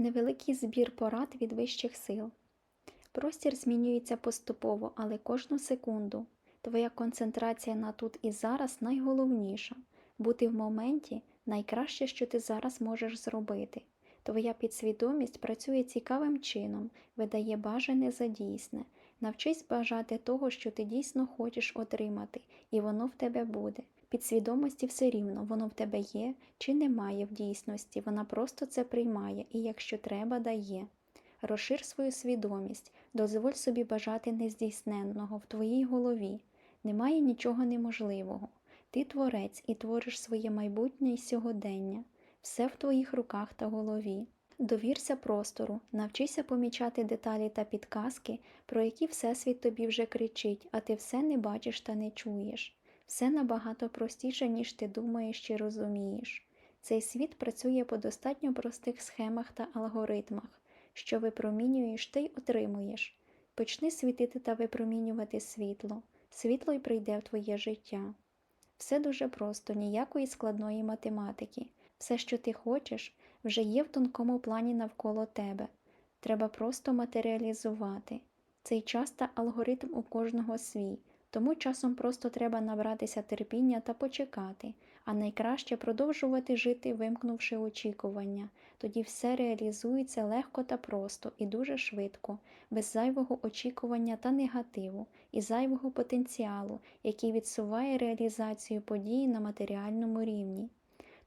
Невеликий збір порад від вищих сил. Простір змінюється поступово, але кожну секунду. Твоя концентрація на тут і зараз найголовніша. Бути в моменті найкраще, що ти зараз можеш зробити. Твоя підсвідомість працює цікавим чином, видає бажане за дійсне. Навчись бажати того, що ти дійсно хочеш отримати, і воно в тебе буде. Підсвідомості все рівно, воно в тебе є чи немає в дійсності, вона просто це приймає і, якщо треба, дає. Розшир свою свідомість, дозволь собі бажати нездійсненного в твоїй голові. Немає нічого неможливого. Ти творець і твориш своє майбутнє і сьогодення. Все в твоїх руках та голові. Довірся простору, навчися помічати деталі та підказки, про які Всесвіт тобі вже кричить, а ти все не бачиш та не чуєш. Все набагато простіше, ніж ти думаєш чи розумієш. Цей світ працює по достатньо простих схемах та алгоритмах, що випромінюєш ти й отримуєш. Почни світити та випромінювати світло. Світло й прийде в твоє життя. Все дуже просто, ніякої складної математики. Все, що ти хочеш, вже є в тонкому плані навколо тебе. Треба просто матеріалізувати. Цей час та алгоритм у кожного свій, тому часом просто треба набратися терпіння та почекати, а найкраще продовжувати жити, вимкнувши очікування. Тоді все реалізується легко та просто і дуже швидко, без зайвого очікування та негативу і зайвого потенціалу, який відсуває реалізацію події на матеріальному рівні.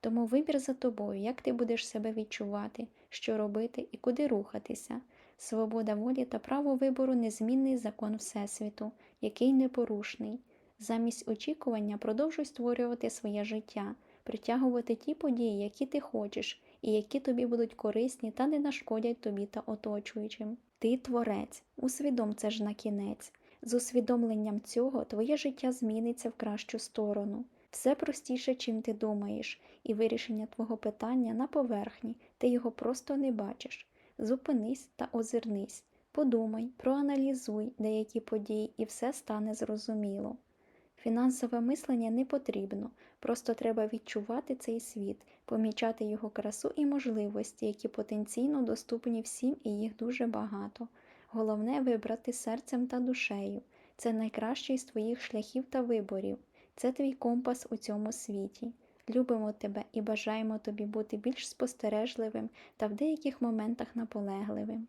Тому вибір за тобою, як ти будеш себе відчувати, що робити і куди рухатися. Свобода волі та право вибору незмінний закон Всесвіту, який непорушний. Замість очікування продовжуй створювати своє життя, притягувати ті події, які ти хочеш, і які тобі будуть корисні та не нашкодять тобі та оточуючим. Ти творець, усвідом це ж на кінець. З усвідомленням цього твоє життя зміниться в кращу сторону. Все простіше, чим ти думаєш, і вирішення твого питання на поверхні, ти його просто не бачиш. Зупинись та озирнись, подумай, проаналізуй деякі події, і все стане зрозуміло. Фінансове мислення не потрібно, просто треба відчувати цей світ, помічати його красу і можливості, які потенційно доступні всім, і їх дуже багато. Головне вибрати серцем та душею. Це найкращий з твоїх шляхів та виборів. Це твій компас у цьому світі. Любимо тебе і бажаємо тобі бути більш спостережливим та в деяких моментах наполегливим.